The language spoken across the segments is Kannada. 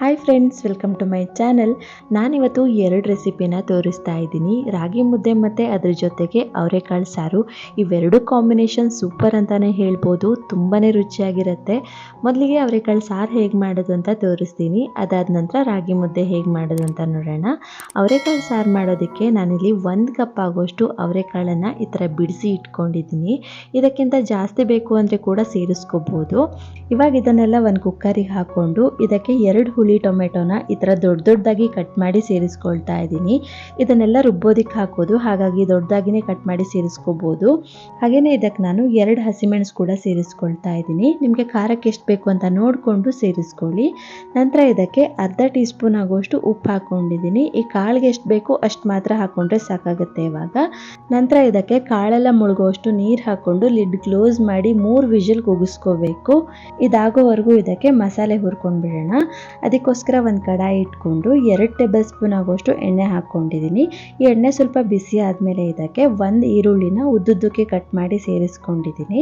Hi friends welcome to my channel ನಾನಿವತ್ತು ಎರಡು ರೆಸಿಪಿನ ತೋರಿಸ್ತಾ ಇದ್ದೀನಿ. ರಾಗಿ ಮುದ್ದೆ ಮತ್ತು ಅದ್ರ ಜೊತೆಗೆ ಅವರೆಕಾಳು ಸಾರು. ಇವೆರಡು ಕಾಂಬಿನೇಷನ್ ಸೂಪರ್ ಅಂತಲೇ ಹೇಳ್ಬೋದು. ತುಂಬಾ ರುಚಿಯಾಗಿರುತ್ತೆ. ಮೊದಲಿಗೆ ಅವರೆಕಾಳು ಸಾರು ಹೇಗೆ ಮಾಡೋದು ಅಂತ ತೋರಿಸ್ತೀನಿ. ಅದಾದ ನಂತರ ರಾಗಿ ಮುದ್ದೆ ಹೇಗೆ ಮಾಡೋದು ಅಂತ ನೋಡೋಣ. ಅವರೆಕಾಳು ಸಾರು ಮಾಡೋದಕ್ಕೆ ನಾನಿಲ್ಲಿ ಒಂದು ಕಪ್ ಆಗೋಷ್ಟು ಅವರೆಕಾಳನ್ನು ಈ ಥರ ಬಿಡಿಸಿ ಇಟ್ಕೊಂಡಿದ್ದೀನಿ. ಇದಕ್ಕಿಂತ ಜಾಸ್ತಿ ಬೇಕು ಅಂದರೆ ಕೂಡ ಸೇರಿಸ್ಕೋಬೋದು. ಇವಾಗ ಇದನ್ನೆಲ್ಲ ಒಂದು ಕುಕ್ಕರಿಗೆ ಹಾಕ್ಕೊಂಡು ಇದಕ್ಕೆ ಎರಡು ಟೊಮೆಟೊನ ಈ ಥರ ದೊಡ್ಡ ದೊಡ್ಡದಾಗಿ ಕಟ್ ಮಾಡಿ ಸೇರಿಸ್ಕೊಳ್ತಾ ಇದ್ದೀನಿ. ಇದನ್ನೆಲ್ಲ ರುಬ್ಬೋದಕ್ಕೆ ಹಾಕೋದು, ಹಾಗಾಗಿ ದೊಡ್ಡದಾಗಿನೇ ಕಟ್ ಮಾಡಿ ಸೇರಿಸ್ಕೋಬೋದು. ಹಾಗೆಯೇ ಇದಕ್ಕೆ ನಾನು ಎರಡು ಹಸಿಮೆಣಸು ಕೂಡ ಸೇರಿಸ್ಕೊಳ್ತಾ ಇದ್ದೀನಿ. ನಿಮಗೆ ಖಾರಕ್ಕೆ ಎಷ್ಟು ಬೇಕು ಅಂತ ನೋಡಿಕೊಂಡು ಸೇರಿಸ್ಕೊಳ್ಳಿ. ನಂತರ ಇದಕ್ಕೆ ಅರ್ಧ ಟೀ ಸ್ಪೂನ್ ಆಗುವಷ್ಟು ಉಪ್ಪು ಹಾಕ್ಕೊಂಡಿದ್ದೀನಿ ಈ ಕಾಳಿಗೆ ಎಷ್ಟು ಬೇಕು ಅಷ್ಟು ಮಾತ್ರ ಹಾಕ್ಕೊಂಡ್ರೆ ಸಾಕಾಗುತ್ತೆ ಇವಾಗ. ನಂತರ ಇದಕ್ಕೆ ಕಾಳೆಲ್ಲ ಮುಳುಗುವಷ್ಟು ನೀರು ಹಾಕ್ಕೊಂಡು ಲಿಡ್ ಕ್ಲೋಸ್ ಮಾಡಿ ಮೂರು ವಿಷಲ್ ಕೂಗಿಸ್ಕೋಬೇಕು. ಇದಾಗೋವರೆಗೂ ಇದಕ್ಕೆ ಮಸಾಲೆ ಹುರ್ಕೊಂಡು ಬಿಡೋಣ ಅದಕ್ಕೋಸ್ಕರ ಒಂದು ಕಡಾಯಿ ಇಟ್ಕೊಂಡು ಎರಡು ಟೇಬಲ್ ಸ್ಪೂನ್ ಆಗೋಷ್ಟು ಎಣ್ಣೆ ಹಾಕ್ಕೊಂಡಿದ್ದೀನಿ. ಈ ಎಣ್ಣೆ ಸ್ವಲ್ಪ ಬಿಸಿ ಆದಮೇಲೆ ಇದಕ್ಕೆ ಒಂದು ಈರುಳ್ಳಿನ ಉದ್ದುದ್ದಕ್ಕೆ ಕಟ್ ಮಾಡಿ ಸೇರಿಸ್ಕೊಂಡಿದ್ದೀನಿ.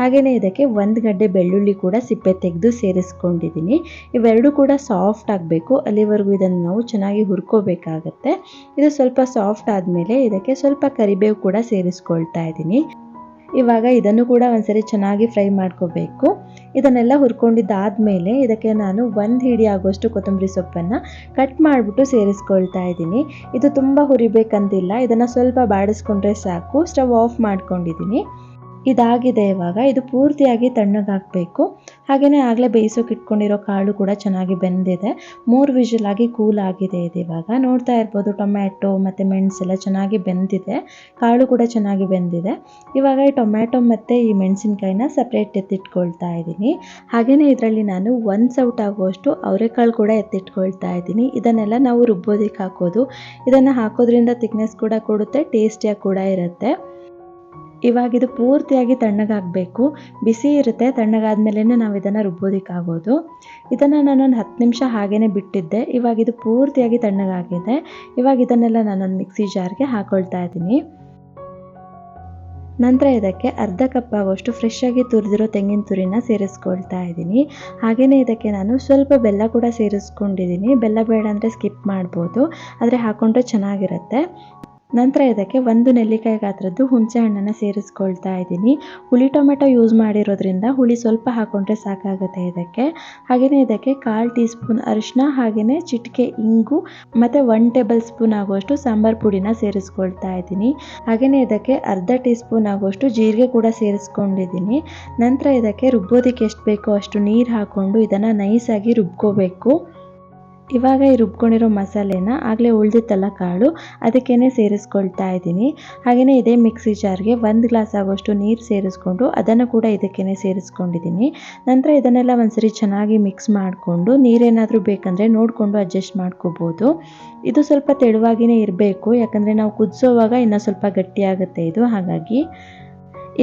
ಹಾಗೆಯೇ ಇದಕ್ಕೆ ಒಂದು ಗಡ್ಡೆ ಬೆಳ್ಳುಳ್ಳಿ ಕೂಡ ಸಿಪ್ಪೆ ತೆಗೆದು ಸೇರಿಸ್ಕೊಂಡಿದ್ದೀನಿ. ಇವೆರಡು ಕೂಡ ಸಾಫ್ಟ್ ಆಗಬೇಕು. ಅಲ್ಲಿವರೆಗೂ ಇದನ್ನು ನಾವು ಚೆನ್ನಾಗಿ ಹುರ್ಕೋಬೇಕಾಗತ್ತೆ. ಇದು ಸ್ವಲ್ಪ ಸಾಫ್ಟ್ ಆದಮೇಲೆ ಇದಕ್ಕೆ ಸ್ವಲ್ಪ ಕರಿಬೇವು ಕೂಡ ಸೇರಿಸ್ಕೊಳ್ತಾ ಇದ್ದೀನಿ. ಇವಾಗ ಇದನ್ನು ಕೂಡ ಒಂದ್ಸರಿ ಚೆನ್ನಾಗಿ ಫ್ರೈ ಮಾಡ್ಕೋಬೇಕು. ಇದನ್ನೆಲ್ಲ ಹುರ್ಕೊಂಡಿದ್ದಾದಮೇಲೆ ಇದಕ್ಕೆ ನಾನು ಒಂದು ಹಿಡಿ ಆಗೋಷ್ಟು ಕೊತ್ತಂಬರಿ ಸೊಪ್ಪನ್ನು ಕಟ್ ಮಾಡಿಬಿಟ್ಟು ಸೇರಿಸ್ಕೊಳ್ತಾ ಇದ್ದೀನಿ. ಇದು ತುಂಬ ಹುರಿಬೇಕಂತಿಲ್ಲ, ಇದನ್ನು ಸ್ವಲ್ಪ ಬಾಡಿಸ್ಕೊಂಡ್ರೆ ಸಾಕು. ಸ್ಟವ್ ಆಫ್ ಮಾಡ್ಕೊಂಡಿದ್ದೀನಿ. ಇದಾಗಿದೆ ಇವಾಗ. ಇದು ಪೂರ್ತಿಯಾಗಿ ತಣ್ಣಗಾಗಬೇಕು. ಹಾಗೆಯೇ ಆಗಲೇ ಬೇಯಿಸೋಕೆ ಇಟ್ಕೊಂಡಿರೋ ಕಾಳು ಕೂಡ ಚೆನ್ನಾಗಿ ಬೆಂದಿದೆ. ಮೂರು ವಿಷಲ್ ಆಗಿ ಕೂಲ್ ಆಗಿದೆ ಇದು ಇವಾಗ. ನೋಡ್ತಾ ಇರ್ಬೋದು ಟೊಮ್ಯಾಟೊ ಮತ್ತು ಮೆಣಸೆಲ್ಲ ಚೆನ್ನಾಗಿ ಬೆಂದಿದೆ. ಕಾಳು ಕೂಡ ಚೆನ್ನಾಗಿ ಬೆಂದಿದೆ. ಇವಾಗ ಈ ಟೊಮ್ಯಾಟೊ ಮತ್ತು ಈ ಮೆಣಸಿನ್ಕಾಯಿನ ಸಪ್ರೇಟ್ ಎತ್ತಿಟ್ಕೊಳ್ತಾ ಇದ್ದೀನಿ. ಹಾಗೆಯೇ ಇದರಲ್ಲಿ ನಾನು ಒಂದು ಸೌಟ್ ಆಗುವಷ್ಟು ಅವರೆಕಾಳು ಕೂಡ ಎತ್ತಿಟ್ಕೊಳ್ತಾ ಇದ್ದೀನಿ. ಇದನ್ನೆಲ್ಲ ನಾವು ರುಬ್ಬೋದಕ್ಕೆ ಹಾಕೋದು. ಇದನ್ನು ಹಾಕೋದ್ರಿಂದ ತಿಕ್ನೆಸ್ ಕೂಡ ಕೊಡುತ್ತೆ ಟೇಸ್ಟಿಯಾಗಿ ಕೂಡ ಇರುತ್ತೆ. ಇವಾಗ ಇದು ಪೂರ್ತಿಯಾಗಿ ತಣ್ಣಗಾಗಬೇಕು. ಬಿಸಿ ಇರುತ್ತೆ ತಣ್ಣಗಾದ್ಮೇಲೆ ನಾವು ಇದನ್ನು ರುಬ್ಬೋದಕ್ಕಾಗೋದು. ಇದನ್ನು ನಾನೊಂದು ಹತ್ತು ನಿಮಿಷ ಹಾಗೇ ಬಿಟ್ಟಿದ್ದೆ. ಇವಾಗ ಇದು ಪೂರ್ತಿಯಾಗಿ ತಣ್ಣಗಾಗಿದೆ. ಇವಾಗ ಇದನ್ನೆಲ್ಲ ನಾನೊಂದು ಮಿಕ್ಸಿ ಜಾರ್ಗೆ ಹಾಕೊಳ್ತಾ ಇದ್ದೀನಿ. ನಂತರ ಇದಕ್ಕೆ ಅರ್ಧ ಕಪ್ ಆಗೋಷ್ಟು ಫ್ರೆಶ್ ಆಗಿ ತುರಿದಿರೋ ತೆಂಗಿನ ತುರಿನ ಸೇರಿಸ್ಕೊಳ್ತಾ ಇದ್ದೀನಿ. ಹಾಗೆಯೇ ಇದಕ್ಕೆ ನಾನು ಸ್ವಲ್ಪ ಬೆಲ್ಲ ಕೂಡ ಸೇರಿಸ್ಕೊಂಡಿದ್ದೀನಿ. ಬೆಲ್ಲ ಬೇಡ ಅಂದರೆ ಸ್ಕಿಪ್ ಮಾಡ್ಬೋದು. ಆದರೆ ಹಾಕೊಂಡ್ರೆ ಚೆನ್ನಾಗಿರುತ್ತೆ. ನಂತರ ಇದಕ್ಕೆ ಒಂದು ನೆಲ್ಲಿಕಾಯಿ ಗಾತ್ರದ್ದು ಹುಣಸೆ ಹಣ್ಣನ್ನು ಸೇರಿಸ್ಕೊಳ್ತಾ ಇದ್ದೀನಿ. ಹುಳಿ ಟೊಮೆಟೊ ಯೂಸ್ ಮಾಡಿರೋದ್ರಿಂದ ಹುಳಿ ಸ್ವಲ್ಪ ಹಾಕೊಂಡ್ರೆ ಸಾಕಾಗುತ್ತೆ ಇದಕ್ಕೆ. ಹಾಗೆಯೇ ಇದಕ್ಕೆ ಕಾಲು ಟೀ ಸ್ಪೂನ್ ಅರಿಶಿನ ಹಾಗೆಯೇ ಚಿಟಿಕೆ, ಇಂಗು, ಮತ್ತು ಒನ್ ಟೇಬಲ್ ಸ್ಪೂನ್ ಆಗುವಷ್ಟು ಸಾಂಬಾರು ಪುಡಿನ ಸೇರಿಸ್ಕೊಳ್ತಾ ಇದ್ದೀನಿ. ಹಾಗೆಯೇ ಇದಕ್ಕೆ ಅರ್ಧ ಟೀ ಸ್ಪೂನ್ ಆಗುವಷ್ಟು ಜೀರಿಗೆ ಕೂಡ ಸೇರಿಸ್ಕೊಂಡಿದ್ದೀನಿ. ನಂತರ ಇದಕ್ಕೆ ರುಬ್ಬೋದಕ್ಕೆ ಎಷ್ಟು ಬೇಕೋ ಅಷ್ಟು ನೀರು ಹಾಕ್ಕೊಂಡು ಇದನ್ನು ನೈಸಾಗಿ ರುಬ್ಕೋಬೇಕು. ಇವಾಗ ಈ ರುಬ್ಕೊಂಡಿರೋ ಮಸಾಲೆನ ಆಗಲೇ ಉಳಿದಿತ್ತಲ್ಲ ಕಾಳು ಅದಕ್ಕೇ ಸೇರಿಸ್ಕೊಳ್ತಾ ಇದ್ದೀನಿ. ಹಾಗೆಯೇ ಇದೇ ಮಿಕ್ಸಿ ಜಾರ್ಗೆ ಒಂದು ಗ್ಲಾಸ್ ಆಗೋಷ್ಟು ನೀರು ಸೇರಿಸ್ಕೊಂಡು ಅದನ್ನು ಕೂಡ ಇದಕ್ಕೇ ಸೇರಿಸ್ಕೊಂಡಿದ್ದೀನಿ. ನಂತರ ಇದನ್ನೆಲ್ಲ ಒಂದ್ಸರಿ ಚೆನ್ನಾಗಿ ಮಿಕ್ಸ್ ಮಾಡಿಕೊಂಡು ನೀರೇನಾದರೂ ಬೇಕಂದರೆ ನೋಡಿಕೊಂಡು ಅಡ್ಜಸ್ಟ್ ಮಾಡ್ಕೋಬೋದು. ಇದು ಸ್ವಲ್ಪ ತೆಳುವಾಗಿಯೇ ಇರಬೇಕು, ಯಾಕಂದರೆ ನಾವು ಕುದಿಸೋವಾಗ ಇನ್ನೂ ಸ್ವಲ್ಪ ಗಟ್ಟಿಯಾಗುತ್ತೆ ಇದು. ಹಾಗಾಗಿ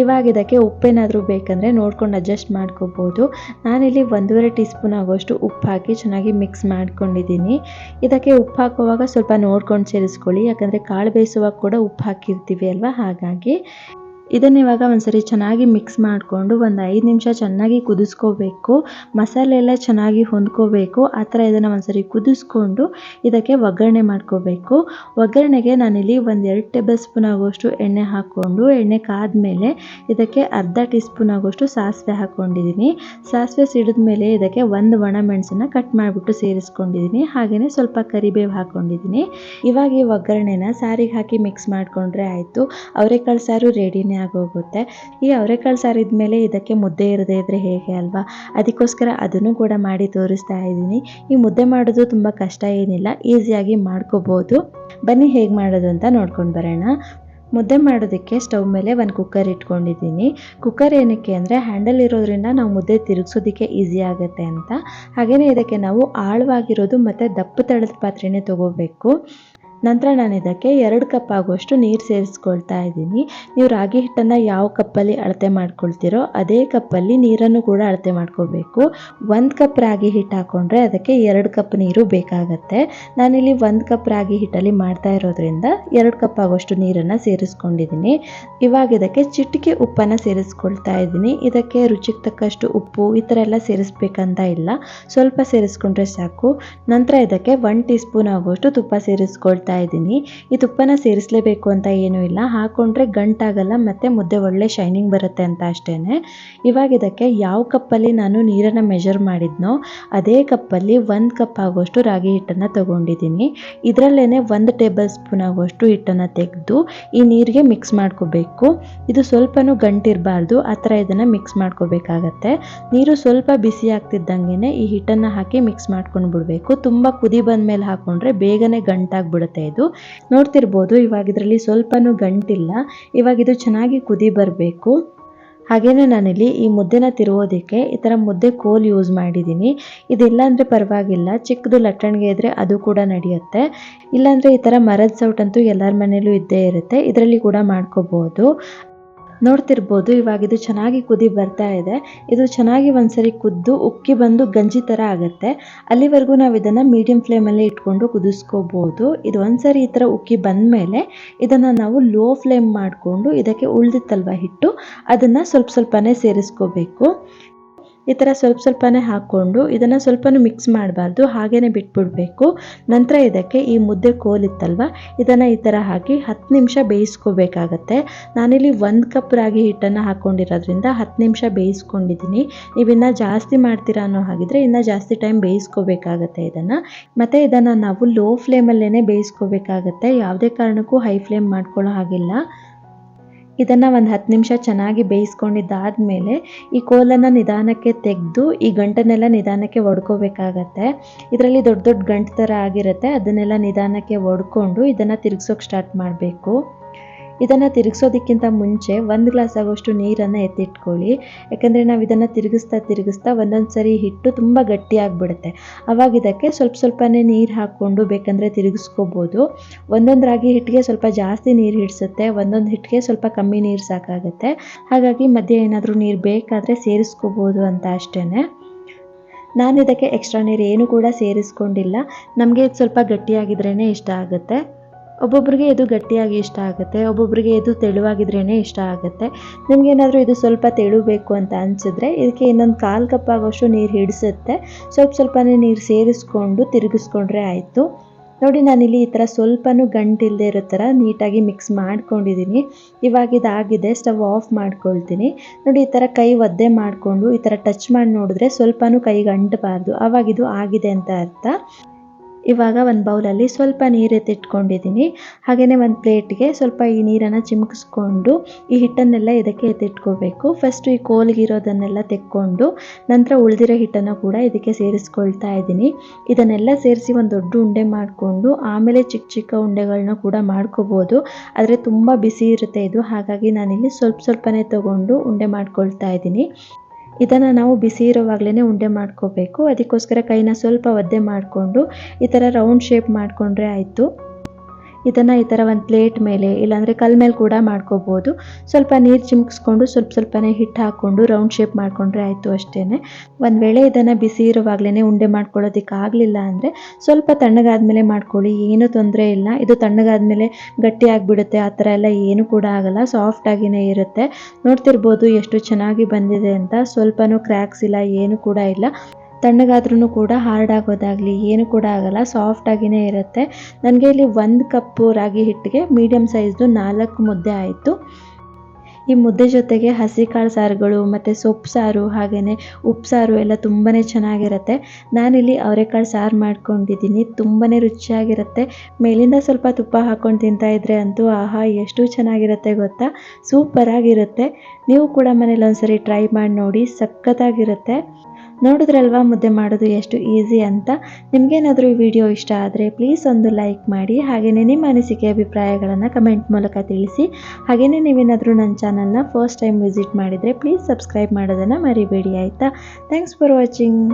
ಇವಾಗ ಇದಕ್ಕೆ ಉಪ್ಪೇನಾದರೂ ಬೇಕಂದರೆ ನೋಡ್ಕೊಂಡು ಅಡ್ಜಸ್ಟ್ ಮಾಡ್ಕೋಬೋದು. ನಾನಿಲ್ಲಿ ಒಂದೂವರೆ ಟೀ ಸ್ಪೂನ್ ಆಗೋಷ್ಟು ಉಪ್ಪು ಹಾಕಿ ಚೆನ್ನಾಗಿ ಮಿಕ್ಸ್ ಮಾಡ್ಕೊಂಡಿದ್ದೀನಿ. ಇದಕ್ಕೆ ಉಪ್ಪು ಹಾಕುವಾಗ ಸ್ವಲ್ಪ ನೋಡ್ಕೊಂಡು ಸೇರಿಸ್ಕೊಳ್ಳಿ, ಯಾಕಂದರೆ ಕಾಳು ಬೇಯಿಸುವಾಗ ಕೂಡ ಉಪ್ಪು ಹಾಕಿರ್ತೀವಿ ಅಲ್ವಾ? ಹಾಗಾಗಿ ಇದನ್ನು ಇವಾಗ ಒಂದ್ಸರಿ ಚೆನ್ನಾಗಿ ಮಿಕ್ಸ್ ಮಾಡಿಕೊಂಡು ಒಂದು ಐದು ನಿಮಿಷ ಚೆನ್ನಾಗಿ ಕುದಿಸ್ಕೋಬೇಕು. ಮಸಾಲೆ ಎಲ್ಲ ಚೆನ್ನಾಗಿ ಹೊಂದ್ಕೋಬೇಕು. ಆ ಥರ ಇದನ್ನು ಒಂದ್ಸರಿ ಕುದಿಸ್ಕೊಂಡು ಇದಕ್ಕೆ ಒಗ್ಗರಣೆ ಮಾಡ್ಕೋಬೇಕು. ಒಗ್ಗರಣೆಗೆ ನಾನಿಲ್ಲಿ ಒಂದು ಎರಡು ಟೇಬಲ್ ಸ್ಪೂನ್ ಆಗುವಷ್ಟು ಎಣ್ಣೆ ಹಾಕ್ಕೊಂಡು, ಎಣ್ಣೆ ಕಾದ್ಮೇಲೆ ಇದಕ್ಕೆ ಅರ್ಧ ಟೀ ಸ್ಪೂನ್ ಆಗುವಷ್ಟು ಸಾಸಿವೆ ಹಾಕ್ಕೊಂಡಿದ್ದೀನಿ ಸಾಸಿವೆ ಸಿಡಿದ ಮೇಲೆ ಇದಕ್ಕೆ ಒಂದು ಒಣ ಮೆಣಸನ್ನು ಕಟ್ ಮಾಡಿಬಿಟ್ಟು ಸೇರಿಸ್ಕೊಂಡಿದ್ದೀನಿ ಹಾಗೆಯೇ ಸ್ವಲ್ಪ ಕರಿಬೇವು ಹಾಕ್ಕೊಂಡಿದ್ದೀನಿ ಇವಾಗ ಈ ಒಗ್ಗರಣೆನ ಸಾರಿಗೆ ಹಾಕಿ ಮಿಕ್ಸ್ ಮಾಡಿಕೊಂಡ್ರೆ ಆಯಿತು. ಅವರೆಕಾಳು ಸಾರು ರೆಡಿನೇ ಆಗೋಗುತ್ತೆ. ಈ ಅವರೆಕಾಳು ಸಾರು ಇದ್ಮೇಲೆ ಇದಕ್ಕೆ ಮುದ್ದೆ ಇರದೇ ಇದ್ದರೆ ಹೇಗೆ ಅಲ್ವಾ? ಅದಕ್ಕೋಸ್ಕರ ಅದನ್ನು ಕೂಡ ಮಾಡಿ ತೋರಿಸ್ತಾ ಇದ್ದೀನಿ. ಈ ಮುದ್ದೆ ಮಾಡೋದು ತುಂಬ ಕಷ್ಟ ಏನಿಲ್ಲ, ಈಸಿಯಾಗಿ ಮಾಡ್ಕೋಬೋದು. ಬನ್ನಿ ಹೇಗೆ ಮಾಡೋದು ಅಂತ ನೋಡ್ಕೊಂಡು ಬರೋಣ. ಮುದ್ದೆ ಮಾಡೋದಕ್ಕೆ ಸ್ಟವ್ ಮೇಲೆ ಒಂದು ಕುಕ್ಕರ್ ಇಟ್ಕೊಂಡಿದ್ದೀನಿ. ಕುಕ್ಕರ್ ಏನಕ್ಕೆ ಅಂದರೆ ಹ್ಯಾಂಡಲ್ ಇರೋದ್ರಿಂದ ನಾವು ಮುದ್ದೆ ತಿರುಗಿಸೋದಕ್ಕೆ ಈಸಿ ಆಗುತ್ತೆ ಅಂತ. ಹಾಗೆಯೇ ಇದಕ್ಕೆ ನಾವು ಆಳವಾಗಿರೋದು ಮತ್ತು ದಪ್ಪ ತಳದ ಪಾತ್ರೆನೇ ತೊಗೋಬೇಕು. ನಂತರ ನಾನು ಇದಕ್ಕೆ ಎರಡು ಕಪ್ ಆಗುವಷ್ಟು ನೀರು ಸೇರಿಸ್ಕೊಳ್ತಾ ಇದ್ದೀನಿ. ನೀವು ರಾಗಿ ಹಿಟ್ಟನ್ನು ಯಾವ ಕಪ್ಪಲ್ಲಿ ಅಳತೆ ಮಾಡ್ಕೊಳ್ತೀರೋ ಅದೇ ಕಪ್ಪಲ್ಲಿ ನೀರನ್ನು ಕೂಡ ಅಳತೆ ಮಾಡ್ಕೋಬೇಕು. ಒಂದು ಕಪ್ ರಾಗಿ ಹಿಟ್ಟು ಹಾಕ್ಕೊಂಡ್ರೆ ಅದಕ್ಕೆ ಎರಡು ಕಪ್ ನೀರು ಬೇಕಾಗತ್ತೆ. ನಾನಿಲ್ಲಿ ಒಂದು ಕಪ್ ರಾಗಿ ಹಿಟ್ಟಲ್ಲಿ ಮಾಡ್ತಾ ಇರೋದ್ರಿಂದ ಎರಡು ಕಪ್ ಆಗುವಷ್ಟು ನೀರನ್ನು ಸೇರಿಸ್ಕೊಂಡಿದ್ದೀನಿ. ಇವಾಗ ಇದಕ್ಕೆ ಚಿಟಿಕೆ ಉಪ್ಪನ್ನು ಸೇರಿಸ್ಕೊಳ್ತಾ ಇದ್ದೀನಿ. ಇದಕ್ಕೆ ರುಚಿಗೆ ತಕ್ಕಷ್ಟು ಉಪ್ಪು ಈ ಥರ ಎಲ್ಲ ಸೇರಿಸ್ಬೇಕಂತ ಇಲ್ಲ. ಸ್ವಲ್ಪ ಸೇರಿಸ್ಕೊಂಡ್ರೆ ಸಾಕು. ನಂತರ ಇದಕ್ಕೆ ಒನ್ ಟೀ ಸ್ಪೂನ್ ಆಗುವಷ್ಟು ತುಪ್ಪ ಸೇರಿಸ್ಕೊಳ್ತಾ ಇದ್ದೀನಿ. ಈ ತುಪ್ಪನ ಸೇರಿಸಲೇಬೇಕು ಅಂತ ಏನೂ ಇಲ್ಲ. ಹಾಕೊಂಡ್ರೆ ಗಂಟಾಗಲ್ಲ, ಮತ್ತು ಮುದ್ದೆ ಒಳ್ಳೆ ಶೈನಿಂಗ್ ಬರುತ್ತೆ ಅಂತ ಅಷ್ಟೇ ಇವಾಗ ಇದಕ್ಕೆ ಯಾವ ಕಪ್ಪಲ್ಲಿ ನಾನು ನೀರನ್ನು ಮೆಜರ್ ಮಾಡಿದ್ನೋ, ಅದೇ ಕಪ್ಪಲ್ಲಿ ಒಂದು ಕಪ್ ಆಗೋಷ್ಟು ರಾಗಿ ಹಿಟ್ಟನ್ನು ತೊಗೊಂಡಿದ್ದೀನಿ. ಇದರಲ್ಲೇ ಒಂದು ಟೇಬಲ್ ಸ್ಪೂನ್ ಆಗೋಷ್ಟು ಹಿಟ್ಟನ್ನು ತೆಗೆದು ಈ ನೀರಿಗೆ ಮಿಕ್ಸ್ ಮಾಡ್ಕೋಬೇಕು. ಇದು ಸ್ವಲ್ಪನೂ ಗಂಟಿರಬಾರ್ದು, ಆ ಥರ ಇದನ್ನು ಮಿಕ್ಸ್ ಮಾಡ್ಕೋಬೇಕಾಗತ್ತೆ. ನೀರು ಸ್ವಲ್ಪ ಬಿಸಿ ಆಗ್ತಿದ್ದಂಗೆ ಈ ಹಿಟ್ಟನ್ನು ಹಾಕಿ ಮಿಕ್ಸ್ ಮಾಡ್ಕೊಂಡು ಬಿಡಬೇಕು ತುಂಬ ಕುದಿ ಬಂದ ಮೇಲೆ ಹಾಕೊಂಡ್ರೆ ಬೇಗನೆ ಗಂಟಾಗ್ಬಿಡುತ್ತೆ. ಇದು ನೋಡ್ತಿರ್ಬೋದು, ಇವಾಗ ಇದರಲ್ಲಿ ಸ್ವಲ್ಪನೂ ಗಂಟಿಲ್ಲ, ಇವಾಗ ಇದು ಚೆನ್ನಾಗಿ ಕುದಿ ಬರಬೇಕು. ಹಾಗೆಯೇ ನಾನಿಲ್ಲಿ ಈ ಮುದ್ದೆನ ತಿರುವೋದಕ್ಕೆ ಈ ಥರ ಮುದ್ದೆ ಕೋಲ್ ಯೂಸ್ ಮಾಡಿದ್ದೀನಿ. ಇದಿಲ್ಲ ಅಂದರೆ ಪರವಾಗಿಲ್ಲ, ಚಿಕ್ಕದು ಲಟ್ಟಣಿಗೆ ಇದ್ದರೆ ಅದು ಕೂಡ ನಡೆಯುತ್ತೆ. ಇಲ್ಲಾಂದರೆ ಈ ಥರ ಮರದ ಸೌಟಂತೂ ಎಲ್ಲರ ಮನೇಲೂ ಇದ್ದೇ ಇರುತ್ತೆ, ಇದರಲ್ಲಿ ಕೂಡ ಮಾಡ್ಕೋಬೋದು. ನೋಡ್ತಿರ್ಬೋದು, ಇವಾಗ ಇದು ಚೆನ್ನಾಗಿ ಕುದಿ ಬರ್ತಾ ಇದೆ. ಇದು ಚೆನ್ನಾಗಿ ಒಂದ್ಸರಿ ಕುದ್ದು ಉಕ್ಕಿ ಬಂದು ಗಂಜಿ ಥರ ಆಗುತ್ತೆ. ಅಲ್ಲಿವರೆಗೂ ನಾವು ಇದನ್ನು ಮೀಡಿಯಂ ಫ್ಲೇಮಲ್ಲಿ ಇಟ್ಕೊಂಡು ಕುದಿಸ್ಕೋಬೋದು. ಇದು ಒಂದ್ಸರಿ ಈ ಥರ ಉಕ್ಕಿ ಬಂದಮೇಲೆ ಇದನ್ನು ನಾವು ಲೋ ಫ್ಲೇಮ್ ಮಾಡಿಕೊಂಡು ಇದಕ್ಕೆ ಉಳಿದಿತ್ತಲ್ವ ಹಿಟ್ಟು, ಅದನ್ನು ಸ್ವಲ್ಪ ಸ್ವಲ್ಪನೇ ಸೇರಿಸ್ಕೋಬೇಕು. ಈ ಥರ ಸ್ವಲ್ಪ ಸ್ವಲ್ಪನೇ ಹಾಕ್ಕೊಂಡು ಇದನ್ನು ಸ್ವಲ್ಪ ಮಿಕ್ಸ್ ಮಾಡಬಾರ್ದು ಹಾಗೇ ಬಿಟ್ಬಿಡಬೇಕು. ನಂತರ ಇದಕ್ಕೆ ಈ ಮುದ್ದೆ ಕೋಲಿತ್ತಲ್ವ? ಇದನ್ನು ಈ ಥರ ಹಾಕಿ ಹತ್ತು ನಿಮಿಷ ಬೇಯಿಸ್ಕೋಬೇಕಾಗತ್ತೆ. ನಾನಿಲ್ಲಿ ಒಂದು ಕಪ್ ರಾಗಿ ಹಿಟ್ಟನ್ನು ಹಾಕ್ಕೊಂಡಿರೋದ್ರಿಂದ ಹತ್ತು ನಿಮಿಷ ಬೇಯಿಸ್ಕೊಂಡಿದ್ದೀನಿ. ನೀವಿನ್ನು ಜಾಸ್ತಿ ಮಾಡ್ತೀರಾ ಅನ್ನೋ ಹಾಗಿದ್ರೆ ಇನ್ನು ಜಾಸ್ತಿ ಟೈಮ್ ಬೇಯಿಸ್ಕೋಬೇಕಾಗತ್ತೆ ಇದನ್ನು. ಮತ್ತು ಇದನ್ನು ನಾವು ಲೋ ಫ್ಲೇಮಲ್ಲೇ ಬೇಯಿಸ್ಕೋಬೇಕಾಗತ್ತೆ. ಯಾವುದೇ ಕಾರಣಕ್ಕೂ ಹೈ ಫ್ಲೇಮ್ ಮಾಡ್ಕೊಳ್ಳೋ ಹಾಗಿಲ್ಲ. ಇದನ್ನು ಒಂದು ಹತ್ತು ನಿಮಿಷ ಚೆನ್ನಾಗಿ ಬೇಯಿಸ್ಕೊಂಡಿದ್ದಾದಮೇಲೆ ಈ ಕೋಲನ್ನು ನಿಧಾನಕ್ಕೆ ತೆಗೆದು ಈ ಗಂಟನ್ನೆಲ್ಲ ನಿಧಾನಕ್ಕೆ ಒಡ್ಕೋಬೇಕಾಗತ್ತೆ. ಇದರಲ್ಲಿ ದೊಡ್ಡ ದೊಡ್ಡ ಗಂಟು ಥರ ಆಗಿರುತ್ತೆ. ಅದನ್ನೆಲ್ಲ ನಿಧಾನಕ್ಕೆ ಒಡ್ಕೊಂಡು ಇದನ್ನು ತಿರುಗಿಸೋಕೆ ಸ್ಟಾರ್ಟ್ ಮಾಡಬೇಕು. ಇದನ್ನು ತಿರುಗಿಸೋದಕ್ಕಿಂತ ಮುಂಚೆ ಒಂದು ಗ್ಲಾಸ್ ಆಗೋಷ್ಟು ನೀರನ್ನು ಎತ್ತಿಟ್ಕೊಳ್ಳಿ. ಯಾಕಂದರೆ ನಾವು ಇದನ್ನು ತಿರುಗಿಸ್ತಾ ತಿರುಗಿಸ್ತಾ ಒಂದೊಂದು ಸರಿ ಹಿಟ್ಟು ತುಂಬ ಗಟ್ಟಿಯಾಗಿಬಿಡುತ್ತೆ ಆವಾಗ ಇದಕ್ಕೆ ಸ್ವಲ್ಪ ಸ್ವಲ್ಪನೇ ನೀರು ಹಾಕ್ಕೊಂಡು ಬೇಕಂದರೆ ತಿರುಗಿಸ್ಕೋಬೋದು. ಒಂದೊಂದು ರಾಗಿ ಹಿಟ್ಟಿಗೆ ಸ್ವಲ್ಪ ಜಾಸ್ತಿ ನೀರು ಹಿಡಿಸುತ್ತೆ. ಒಂದೊಂದು ಹಿಟ್ಟಿಗೆ ಸ್ವಲ್ಪ ಕಮ್ಮಿ ನೀರು ಸಾಕಾಗುತ್ತೆ. ಹಾಗಾಗಿ ಮಧ್ಯೆ ಏನಾದರೂ ನೀರು ಬೇಕಾದರೆ ಸೇರಿಸ್ಕೋಬೋದು ಅಂತ ಅಷ್ಟೇ ನಾನು ಇದಕ್ಕೆ ಎಕ್ಸ್ಟ್ರಾ ನೀರು ಏನು ಕೂಡ ಸೇರಿಸ್ಕೊಂಡಿಲ್ಲ. ನಮಗೆ ಇದು ಸ್ವಲ್ಪ ಗಟ್ಟಿಯಾಗಿದ್ರೇ ಇಷ್ಟ ಆಗುತ್ತೆ. ಒಬ್ಬೊಬ್ಬರಿಗೆ ಇದು ಗಟ್ಟಿಯಾಗಿ ಇಷ್ಟ ಆಗುತ್ತೆ ಒಬ್ಬೊಬ್ಬರಿಗೆ ಇದು ತೆಳುವಾಗಿದ್ರೇ ಇಷ್ಟ ಆಗುತ್ತೆ. ನಿಮಗೇನಾದರೂ ಇದು ಸ್ವಲ್ಪ ತೆಳುಬೇಕು ಅಂತ ಅನಿಸಿದ್ರೆ ಇದಕ್ಕೆ ಇನ್ನೊಂದು ಕಾಲು ಕಪ್ ಆಗೋಷ್ಟು ನೀರು ಹಿಡಿಸುತ್ತೆ. ಸ್ವಲ್ಪ ಸ್ವಲ್ಪನೇ ನೀರು ಸೇರಿಸ್ಕೊಂಡು ತಿರುಗಿಸ್ಕೊಂಡ್ರೆ ಆಯಿತು. ನೋಡಿ, ನಾನಿಲ್ಲಿ ಈ ಥರ ಸ್ವಲ್ಪನೂ ಗಂಟಿಲ್ಲದೆ ಇರೋ ಥರ ನೀಟಾಗಿ ಮಿಕ್ಸ್ ಮಾಡ್ಕೊಂಡಿದ್ದೀನಿ. ಇವಾಗ ಇದಾಗಿದೆ, ಸ್ಟವ್ ಆಫ್ ಮಾಡ್ಕೊಳ್ತೀನಿ. ನೋಡಿ, ಈ ಥರ ಕೈ ಒದ್ದೆ ಮಾಡಿಕೊಂಡು ಈ ಥರ ಟಚ್ ಮಾಡಿ ನೋಡಿದ್ರೆ ಸ್ವಲ್ಪನೂ ಕೈಗೆ ಅಂಟಬಾರ್ದು. ಆವಾಗಿದು ಆಗಿದೆ ಅಂತ ಅರ್ಥ. ಇವಾಗ ಒಂದು ಬೌಲಲ್ಲಿ ಸ್ವಲ್ಪ ನೀರು ಎತ್ತಿಟ್ಕೊಂಡಿದ್ದೀನಿ. ಹಾಗೆಯೇ ಒಂದು ಪ್ಲೇಟ್ಗೆ ಸ್ವಲ್ಪ ಈ ನೀರನ್ನು ಚಿಮುಕಿಸ್ಕೊಂಡು ಈ ಹಿಟ್ಟನ್ನೆಲ್ಲ ಇದಕ್ಕೆ ಎತ್ತಿಟ್ಕೋಬೇಕು. ಫಸ್ಟು ಈ ಕೋಲ್ಗಿರೋದನ್ನೆಲ್ಲ ತೆಕ್ಕೊಂಡು ನಂತರ ಉಳಿದಿರೋ ಹಿಟ್ಟನ್ನು ಕೂಡ ಇದಕ್ಕೆ ಸೇರಿಸ್ಕೊಳ್ತಾ ಇದ್ದೀನಿ. ಇದನ್ನೆಲ್ಲ ಸೇರಿಸಿ ಒಂದು ದೊಡ್ಡ ಉಂಡೆ ಮಾಡಿಕೊಂಡು ಆಮೇಲೆ ಚಿಕ್ಕ ಚಿಕ್ಕ ಉಂಡೆಗಳನ್ನ ಕೂಡ ಮಾಡ್ಕೋಬೋದು. ಆದರೆ ತುಂಬ ಬಿಸಿ ಇರುತ್ತೆ ಇದು. ಹಾಗಾಗಿ ನಾನಿಲ್ಲಿ ಸ್ವಲ್ಪ ಸ್ವಲ್ಪನೇ ತೊಗೊಂಡು ಉಂಡೆ ಮಾಡ್ಕೊಳ್ತಾ ಇದ್ದೀನಿ. ಇದನ್ನು ನಾವು ಬಿಸಿ ಇರೋವಾಗಲೇ ಉಂಡೆ ಮಾಡ್ಕೋಬೇಕು. ಅದಕ್ಕೋಸ್ಕರ ಕೈನ ಸ್ವಲ್ಪ ಒದ್ದೆ ಮಾಡಿಕೊಂಡು ಈ ಥರ ರೌಂಡ್ ಶೇಪ್ ಮಾಡಿಕೊಂಡ್ರೆ ಆಯಿತು. ಇದನ್ನು ಈ ಥರ ಒಂದು ಪ್ಲೇಟ್ ಮೇಲೆ ಇಲ್ಲಾಂದರೆ ಕಲ್ ಮೇಲೆ ಕೂಡ ಮಾಡ್ಕೋಬೋದು. ಸ್ವಲ್ಪ ನೀರು ಚಿಮ್ಕಿಸ್ಕೊಂಡು ಸ್ವಲ್ಪ ಸ್ವಲ್ಪನೇ ಹಿಟ್ಟು ಹಾಕ್ಕೊಂಡು ರೌಂಡ್ ಶೇಪ್ ಮಾಡಿಕೊಂಡ್ರೆ ಆಯಿತು ಅಷ್ಟೇ ಒಂದು ವೇಳೆ ಇದನ್ನು ಬಿಸಿ ಇರುವಾಗಲೇ ಉಂಡೆ ಮಾಡ್ಕೊಳ್ಳೋದಕ್ಕೆ ಆಗಲಿಲ್ಲ ಅಂದರೆ ಸ್ವಲ್ಪ ತಣ್ಣಗಾದ್ಮೇಲೆ ಮಾಡ್ಕೊಳ್ಳಿ, ಏನು ತೊಂದರೆ ಇಲ್ಲ. ಇದು ತಣ್ಣಗಾದ್ಮೇಲೆ ಗಟ್ಟಿ ಆಗಿಬಿಡುತ್ತೆ, ಆ ಥರ ಎಲ್ಲ ಏನು ಕೂಡ ಆಗಲ್ಲ ಸಾಫ್ಟಾಗಿಯೇ ಇರುತ್ತೆ. ನೋಡ್ತಿರ್ಬೋದು ಎಷ್ಟು ಚೆನ್ನಾಗಿ ಬಂದಿದೆ ಅಂತ. ಸ್ವಲ್ಪನೂ ಕ್ರ್ಯಾಕ್ಸ್ ಇಲ್ಲ, ಏನು ಕೂಡ ಇಲ್ಲ. ತಣ್ಣಗಾದ್ರೂ ಕೂಡ ಹಾರ್ಡ್ ಆಗೋದಾಗಲಿ ಏನು ಕೂಡ ಆಗಲ್ಲ ಸಾಫ್ಟಾಗಿಯೇ ಇರುತ್ತೆ. ನನಗೆ ಇಲ್ಲಿ ಒಂದು ಕಪ್ಪು ರಾಗಿ ಹಿಟ್ಟಿಗೆ ಮೀಡಿಯಮ್ ಸೈಜ್ದು ನಾಲ್ಕು ಮುದ್ದೆ ಆಯಿತು. ಈ ಮುದ್ದೆ ಜೊತೆಗೆ ಹಸಿ ಕಾಳು ಸಾರುಗಳು ಮತ್ತು ಸೊಪ್ಪು ಸಾರು ಹಾಗೆಯೇ ಸಾರು ಎಲ್ಲ ತುಂಬಾ ಚೆನ್ನಾಗಿರುತ್ತೆ. ನಾನಿಲ್ಲಿ ಅವರೆಕಾಳು ಸಾರು ಮಾಡ್ಕೊಂಡಿದ್ದೀನಿ ತುಂಬಾ ರುಚಿಯಾಗಿರುತ್ತೆ. ಮೇಲಿಂದ ಸ್ವಲ್ಪ ತುಪ್ಪ ಹಾಕ್ಕೊಂಡು ತಿಂತಾಯಿದ್ರೆ ಅಂತೂ ಆಹಾ, ಎಷ್ಟು ಚೆನ್ನಾಗಿರುತ್ತೆ ಗೊತ್ತಾ? ಸೂಪರಾಗಿರುತ್ತೆ. ನೀವು ಕೂಡ ಮನೇಲಿ ಒಂದ್ಸರಿ ಟ್ರೈ ಮಾಡಿ ನೋಡಿ, ಸಖತ್ತಾಗಿರುತ್ತೆ. ನೋಡಿದ್ರಲ್ವಾ ಮುದ್ದೆ ಮಾಡೋದು ಎಷ್ಟು ಈಸಿ ಅಂತ? ನಿಮಗೇನಾದರೂ ಈ ವಿಡಿಯೋ ಇಷ್ಟ ಆದರೆ ಪ್ಲೀಸ್ ಒಂದು ಲೈಕ್ ಮಾಡಿ ಹಾಗೆಯೇ ನಿಮ್ಮ ಅನಿಸಿಕೆ, ಅಭಿಪ್ರಾಯಗಳನ್ನು ಕಮೆಂಟ್ ಮೂಲಕ ತಿಳಿಸಿ. ಹಾಗೆಯೇ ನೀವೇನಾದರೂ ನನ್ನ ಚಾನಲ್ನ ಫಸ್ಟ್ ಟೈಮ್ ವಿಸಿಟ್ ಮಾಡಿದರೆ ಪ್ಲೀಸ್ ಸಬ್ಸ್ಕ್ರೈಬ್ ಮಾಡೋದನ್ನು ಮರಿಬೇಡಿ, ಆಯಿತಾ? Thanks for watching